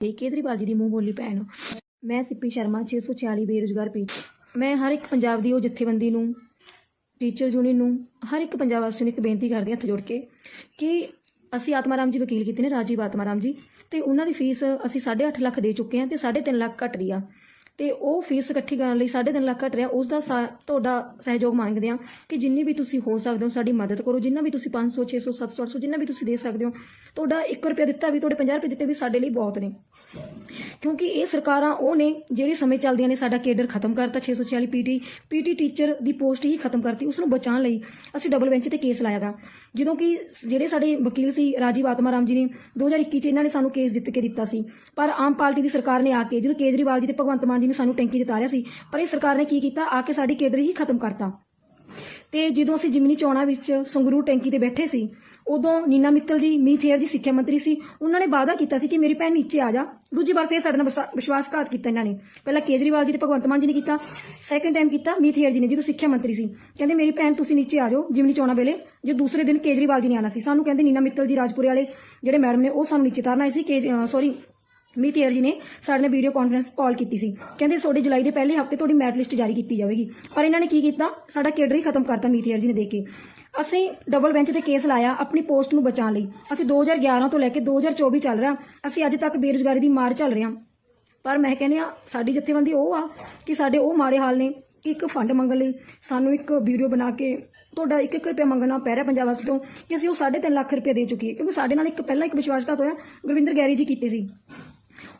ਤੇ ਕੇਜਰੀਵਾਲ ਜੀ ਦੀ ਮੂੰਹ ਬੋਲੀ ਭੈਣ। ਮੈਂ ਸਿੱਪੀ ਸ਼ਰਮਾ 646 ਬੇਰੁਜ਼ਗਾਰ ਪੀੜ ਮੈਂ ਹਰ ਇੱਕ ਪੰਜਾਬ ਦੀ ਉਹ ਜਥੇਬੰਦੀ ਨੂੰ ਟੀਚਰ ਯੂਨੀਅਨ ਨੂੰ, ਹਰ ਇੱਕ ਪੰਜਾਬ ਵਾਸੀ ਨੂੰ ਇੱਕ ਬੇਨਤੀ ਕਰਦੀ ਹਾਂ ਹੱਥ ਜੋੜ ਕੇ ਕਿ ਅਸੀਂ ਆਤਮਾਰਾਮ ਜੀ ਵਕੀਲ ਕੀਤੇ ਨੇ, ਰਾਜੀਵ ਆਤਮਾਰਾਮ ਜੀ। ਤੇ ਉਹਨਾਂ ਦੀ ਫੀਸ ਅਸੀਂ 8.5 ਲੱਖ ਦੇ ਚੁੱਕੇ ਹਾਂ ਤੇ 3.5 ਲੱਖ ਘਟ ਰਹੀ ਆ। ਤੇ ਉਹ ਫੀਸ ਇਕੱਠੀ ਕਰਨ ਲਈ 3.5 ਲੱਖ ਘਟ ਰਿਹਾ। ਉਸ ਦਾ ਸਾ- ਤੁਹਾਡਾ ਸਹਿਯੋਗ ਮੰਗਦੇ ਹਾਂ ਕਿ ਜਿੰਨੀ ਵੀ ਤੁਸੀਂ ਹੋ ਸਕਦੇ ਹੋ, ਸਾਡੀ ਮਦਦ ਕਰੋ। ਜਿੰਨਾ ਵੀ ਤੁਸੀਂ 500 600 700 800 ਜਿੰਨਾ ਵੀ ਤੁਸੀਂ ਦੇ ਸਕਦੇ ਹੋ, ਤੁਹਾਡਾ 1 ਰੁਪਿਆ ਦਿੱਤਾ ਵੀ, ਤੁਹਾਡੇ 50 ਰੁਪਏ ਦਿੱਤੇ ਵੀ ਸਾਡੇ ਲਈ ਬਹੁਤ ਨੇ। ਕਿਉਂਕਿ ਇਹ ਸਰਕਾਰਾਂ, ਉਹ ਨੇ ਜਿਹੜੇ ਸਮੇਂ ਚੱਲਦੀਆਂ ਨੇ, ਸਾਡਾ ਕੇਡਰ ਖਤਮ ਕਰਤਾ 646 ਪੀਟੀ ਪੀਟੀ ਟੀਚਰ ਦੀ ਪੋਸਟ ਹੀ ਖਤਮ ਕਰਤੀ ਉਸ ਨੂੰ ਬਚਾਉਣ ਲਈ ਅਸੀਂ ਡਬਲ ਬੈਂਚ ਤੇ ਕੇਸ ਲਾਇਆਗਾ ਜਦੋਂ ਕਿ ਜਿਹੜੇ ਸਾਡੇ ਵਕੀਲ ਸੀ, ਰਾਜੀਵ ਆਤਮਾਰਾਮ ਜੀ ਨੇ 2021 ਚ ਇਹਨਾਂ ਨੇ ਸਾਨੂੰ ਕੇਸ ਜਿੱਤ ਕੇ ਦਿੱਤਾ ਸੀ। ਪਰ ਆਮ ਪਾਰਟੀ ਦੀ ਸਰਕਾਰ ਨੇ ਆ ਕੇ, ਜਦੋਂ ਕੇਜਰੀਵਾਲ ਜੀ ਤੇ ਭਗਵੰਤ ਮਾਨ ਜੀ ਨੇ ਸਾਨੂੰ ਟੈਂਕੀ ਜਿਤਾਰਿਆ ਸੀ, ਪਰ ਇਹ ਸਰਕਾਰ ਨੇ ਕੀ ਕੀਤਾ? ਆ ਕੇ ਸਾਡੀ ਕੇਡਰ ਹੀ ਖਤਮ ਕਰਤਾ। ਤੇ ਜਦੋਂ ਅਸੀਂ ਜਿਮਨੀ ਚੋਣਾਂ ਵਿੱਚ ਸੰਗਰੂਰ ਟੈਂਕੀ ਤੇ ਬੈਠੇ ਸੀ, ਉਦੋਂ ਨੀਨਾ ਮਿੱਤਲ ਜੀ ਮੀਥੇਰ ਜੀ ਸਿੱਖਿਆ ਮੰਤਰੀ ਸੀ, ਉਹਨਾਂ ਨੇ ਵਾਅਦਾ ਕੀਤਾ ਸੀ ਕਿ ਮੇਰੀ ਭੈਣ ਨੀਚੇ ਆ ਜਾ। ਦੂਜੀ ਵਾਰ ਫੇਰ ਸਾਡੇ ਨਾਲ ਵਿਸਾ- ਵਿਸ਼ਵਾਸਘਾਤ ਕੀਤਾ ਇਹਨਾਂ ਨੇ। ਪਹਿਲਾਂ ਕੇਜਰੀਵਾਲ ਜੀ ਤੇ ਭਗਵੰਤ ਮਾਨ ਜੀ ਨੇ ਕੀਤਾ ਸੈਕੰਡ ਟਾਈਮ ਕੀਤਾ ਮੀਥੇਰ ਜੀ ਨੇ ਜਦੋਂ ਸਿੱਖਿਆ ਮੰਤਰੀ ਸੀ। ਕਹਿੰਦੇ, ਮੇਰੀ ਭੈਣ, ਤੁਸੀਂ ਨੀਚੇ ਆ ਜਾਓ ਜਿਮਨੀ ਚੋਣਾਂ ਵੇਲੇ। ਜੇ ਦੂਸਰੇ ਦਿਨ ਕੇਜਰੀਵਾਲ ਜੀ ਨੇ ਆਣਾ ਸੀ। ਸਾਨੂੰ ਕਹਿੰਦੇ, ਨੀਨਾ ਮਿੱਤਲ ਜੀ, ਰਾਜਪੁਰੇ ਵਾਲੇ ਜਿਹੜੇ ਮੈਡਮ ਨੇ, ਉਹ ਸਾਨੂੰ ਨੀਚੇ ਤਾਰਨਾ ਆਏ ਸੀ। ਕਿ ਸੌਰੀ ਮੀਤੇਰ ਜੀ ਨੇ ਸਾਡੇ ਨਾਲ ਵੀਡੀਓ ਕਾਨਫਰੰਸ ਕਾਲ ਕੀਤੀ ਸੀ। ਕਹਿੰਦੇ ਤੁਹਾਡੇ ਜੁਲਾਈ ਦੇ ਪਹਿਲੇ ਹਫ਼ਤੇ ਤੁਹਾਡੀ ਮੈਰਿਟ ਲਿਸਟ ਜਾਰੀ ਕੀਤੀ ਜਾਵੇਗੀ। ਪਰ ਇਹਨਾਂ ਨੇ ਕੀ ਕੀਤਾ? ਸਾਡਾ ਕੇਡਰ ਹੀ ਖਤਮ ਕਰਤਾ ਮੀਤੇਰ ਜੀ ਨੇ ਦੇ ਕੇ। ਅਸੀਂ ਡਬਲ ਬੈਂਚ ਤੇ ਕੇਸ ਲਾਇਆ ਆਪਣੀ ਪੋਸਟ ਨੂੰ ਬਚਾਉਣ ਲਈ। ਅਸੀਂ 2011 ਤੋਂ ਲੈ ਕੇ 2024 ਚੱਲ ਰਿਹਾ। ਅਸੀਂ ਅੱਜ ਤੱਕ ਬੇਰੁਜ਼ਗਾਰੀ ਦੀ ਮਾਰ ਚੱਲ ਰਹੇ। ਹਾਂ ਪਰ ਮੈਂ ਕਹਿੰਦੀ ਆ ਸਾਡੀ ਜਥੇਬੰਦੀ ਉਹ ਆ ਕਿ ਸਾਡੇ ਉਹ ਮਾੜੇ ਹਾਲ ਨੇ ਕਿ ਇੱਕ ਫੰਡ ਮੰਗਣ ਲਈ ਸਾਨੂੰ ਇੱਕ ਵੀਡੀਓ ਬਣਾ ਕੇ ਤੁਹਾਡਾ 1-1 ਰੁਪਿਆ ਮੰਗਣਾ ਪੈ ਰਿਹਾ ਪੰਜਾਬ ਵਾਸਤੇ ਤੋਂ ਕਿ ਅਸੀਂ ਉਹ 3.5 ਲੱਖ ਰੁਪਏ ਦੇ ਚੁੱਕੀ ਹੈ ਕਿਉਂਕਿ ਸਾਡੇ ਨਾਲ ਇੱਕ ਪਹਿਲਾਂ ਇੱਕ ਵਿਸ਼ਵਾਸਘਾਤ ਹੋਇਆ, ਗੁਰਵਿੰਦਰ ਗੈਰੀ ਜੀ ਕੀਤੇ ਸੀ।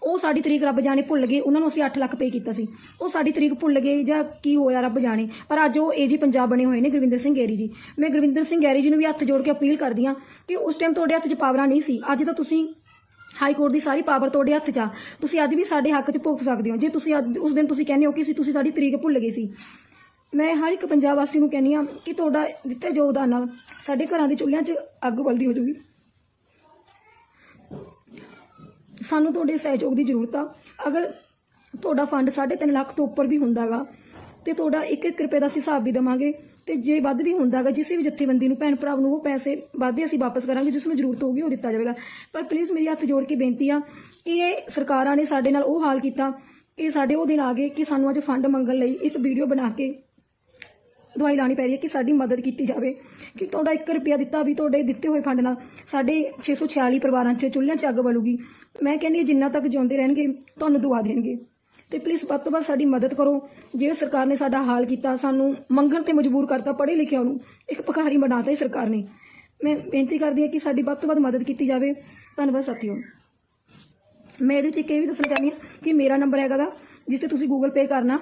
ਉਹ ਸਾਡੀ ਤਰੀਕ ਰੱਬ ਜਾਣੇ ਭੁੱਲ ਗਏ, ਉਹਨਾਂ ਨੂੰ ਅਸੀਂ 8 ਲੱਖ ਪੇ ਕੀਤਾ ਸੀ। ਉਹ ਸਾਡੀ ਤਰੀਕ ਭੁੱਲ ਗਏ ਜਾਂ ਕੀ ਹੋਇਆ ਰੱਬ ਜਾਣੇ। ਪਰ ਅੱਜ ਉਹ ਏਜੀ ਪੰਜਾਬ ਬਣੇ ਹੋਏ ਨੇ, ਗੁਰਵਿੰਦਰ ਸਿੰਘ ਗੈਰੀ ਜੀ। ਮੈਂ ਗੁਰਵਿੰਦਰ ਸਿੰਘ ਗੈਰੀ ਜੀ ਨੂੰ ਵੀ ਹੱਥ ਜੋੜ ਕੇ ਅਪੀਲ ਕਰਦੀ ਹਾਂ ਕਿ ਉਸ ਟਾਈਮ ਤੁਹਾਡੇ ਹੱਥ 'ਚ ਪਾਵਰਾਂ ਨਹੀਂ ਸੀ। ਅੱਜ ਤਾਂ ਤੁਸੀਂ ਹਾਈ ਕੋਰਟ ਦੀ ਸਾਰੀ ਪਾਵਰ ਤੁਹਾਡੇ ਹੱਥ 'ਚ ਆ। ਤੁਸੀਂ ਅੱਜ ਵੀ ਸਾਡੇ ਹੱਕ 'ਚ ਭੁਗਤ ਸਕਦੇ ਹੋ। ਜੇ ਤੁਸੀਂ ਅੱਜ- ਉਸ ਦਿਨ ਤੁਸੀਂ ਕਹਿੰਦੇ ਹੋ ਕਿ ਤੁਸੀਂ ਸਾਡੀ ਤਰੀਕ ਭੁੱਲ ਗਏ ਸੀ। ਮੈਂ ਹਰ ਇੱਕ ਪੰਜਾਬ ਵਾਸੀ ਨੂੰ ਕਹਿੰਦੀ ਹਾਂ ਕਿ ਤੁਹਾਡਾ ਦਿੱਤੇ ਯੋਗਦਾਨ ਨਾਲ ਸਾਡੇ ਘਰਾਂ ਦੇ ਚੁੱਲ੍ਹਿਆਂ 'ਚ ਅੱਗ ਬਲਦੀ ਹੋ ਜਾਊਗੀ। ਸਾਨੂੰ ਤੁਹਾਡੇ ਸਹਿਯੋਗ ਦੀ ਜ਼ਰੂਰਤ ਆ। ਅਗਰ ਤੁਹਾਡਾ ਫੰਡ 3.5 ਲੱਖ ਤੋਂ ਉੱਪਰ ਵੀ ਹੁੰਦਾਗਾ, ਤੇ ਤੁਹਾਡਾ 1-1 ਰੁਪਏ ਦਾ ਅਸੀਂ ਹਿਸਾਬ ਵੀ ਦੇਵਾਂਗੇ, ਤੇ ਜੇ ਵੱਧ ਵੀ ਹੁੰਦਾਗਾ, ਜਿਸ ਵੀ ਜਥੇਬੰਦੀ ਨੂੰ, ਭੈਣ ਭਰਾ ਨੂੰ ਉਹ ਪੈਸੇ ਵਾਧੇ ਅਸੀਂ ਵਾਪਸ ਕਰਾਂਗੇ, ਜਿਸ ਨੂੰ ਜ਼ਰੂਰਤ ਹੋਊਗੀ ਉਹ ਦਿੱਤਾ ਜਾਵੇਗਾ। ਪਰ ਪਲੀਜ਼ ਮੇਰੀ ਹੱਥ ਜੋੜ ਕੇ ਬੇਨਤੀ ਆ ਕਿ ਇਹ ਸਰਕਾਰਾਂ ਨੇ ਸਾਡੇ ਨਾਲ ਉਹ ਹਾਲ ਕੀਤਾ ਕਿ ਸਾਡੇ ਉਹ ਦਿਨ ਆ ਗਏ ਕਿ ਸਾਨੂੰ ਅੱਜ ਫੰਡ ਮੰਗਣ ਲਈ ਇੱਕ ਵੀਡੀਓ ਬਣਾ ਕੇ ਦਵਾਈ ਲਾਣੀ ਪੈ ਰਹੀ ਹੈ ਕਿ ਸਾਡੀ ਮਦਦ ਕੀਤੀ ਜਾਵੇ, ਕਿ ਤੁਹਾਡਾ 1 ਰੁਪਿਆ ਦਿੱਤਾ ਵੀ ਤੁਹਾਡੇ ਦਿੱਤੇ ਹੋਏ ਫੰਡ ਨਾਲ ਸਾਡੇ 646 ਪਰਿਵਾਰਾਂ 'ਚ ਚੁੱਲ੍ਹਿਆਂ 'ਚ ਅੱਗ ਬਲੂਗੀ। ਮੈਂ ਕਹਿੰਦੀ ਹਾਂ ਜਿੰਨਾ ਤੱਕ ਜਿਉਂਦੇ ਰਹਿਣਗੇ, ਤੁਹਾਨੂੰ ਦੁਆ ਦੇਣਗੇ। ਤੇ ਪਲੀਜ਼ ਵੱਧ ਤੋਂ ਵੱਧ ਸਾਡੀ ਮਦਦ ਕਰੋ। ਜੇ ਸਰਕਾਰ ਨੇ ਸਾਡਾ ਹਾਲ ਕੀਤਾ, ਸਾਨੂੰ ਮੰਗਣ ਤੇ ਮਜਬੂਰ ਕਰਤਾ ਪੜ੍ਹੇ ਲਿਖਿਆ ਨੂੰ ਇੱਕ ਭਿਖਾਰੀ ਬਣਾਤਾ ਹੀ ਸਰਕਾਰ ਨੇ। ਮੈਂ ਬੇਨਤੀ ਕਰਦੀ ਹਾਂ ਕਿ ਸਾਡੀ ਵੱਧ ਤੋਂ ਵੱਧ ਮਦਦ ਕੀਤੀ ਜਾਵੇ। ਧੰਨਵਾਦ ਸਾਥੀਓ। ਮੈਂ ਇਹਦੇ ਵਿੱਚ ਇੱਕ ਇਹ ਵੀ ਦੱਸਣਾ ਚਾਹੁੰਦੀ ਹਾਂ ਕਿ ਮੇਰਾ ਨੰਬਰ ਹੈਗਾ ਗਾ, ਜਿਸ ਤੇ ਤੁਸੀਂ ਗੂਗਲ ਪੇ ਕਰਨਾ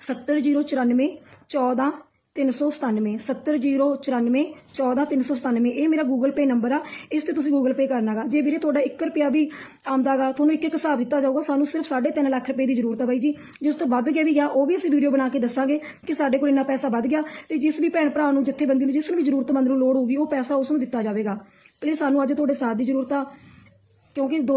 70094 14 397 70094 14 397 ਇਹ ਮੇਰਾ ਗੂਗਲ ਪੇ ਨੰਬਰ ਆ। ਇਸ ਤੇ ਤੁਸੀਂ ਗੂਗਲ ਪੇ ਕਰਨਾਗਾ ਜੇ ਵੀਰੇ ਤੁਹਾਡਾ 1 ਰੁਪਿਆ ਵੀ ਆਉਂਦਾਗਾ ਤੁਹਾਨੂੰ ਇੱਕ ਇੱਕ ਹਿਸਾਬ ਦਿੱਤਾ ਜਾਊਗਾ, ਸਾਨੂੰ ਸਿਰਫ 3.5 ਲੱਖ ਰੁਪਏ ਦੀ ਜ਼ਰੂਰਤ ਆ ਬਾਈ ਜੀ। ਜਿਸ ਤੋਂ ਵੱਧ ਗਿਆ ਵੀ ਗਿਆ, ਉਹ ਵੀ ਅਸੀਂ ਵੀਡੀਓ ਬਣਾ ਕੇ ਦੱਸਾਂਗੇ ਕਿ ਸਾਡੇ ਕੋਲ ਇੰਨਾ ਪੈਸਾ ਵੱਧ ਗਿਆ ਤੇ ਜਿਸ ਵੀ ਭੈਣ ਭਰਾ ਨੂੰ, ਜਥੇਬੰਦੀ ਨੂੰ, ਜਿਸ ਨੂੰ ਵੀ ਜ਼ਰੂਰਤਮੰਦ ਨੂੰ ਲੋੜ ਹੋਊਗੀ, ਉਹ ਪੈਸਾ ਉਸ ਨੂੰ ਦਿੱਤਾ ਜਾਵੇਗਾ। ਪਲੀਜ਼ ਸਾਨੂੰ ਅੱਜ ਤੁਹਾਡੇ ਸਾਥ ਦੀ ਜ਼ਰੂਰਤ ਆ, ਕਿਉਂਕਿ ਦੋ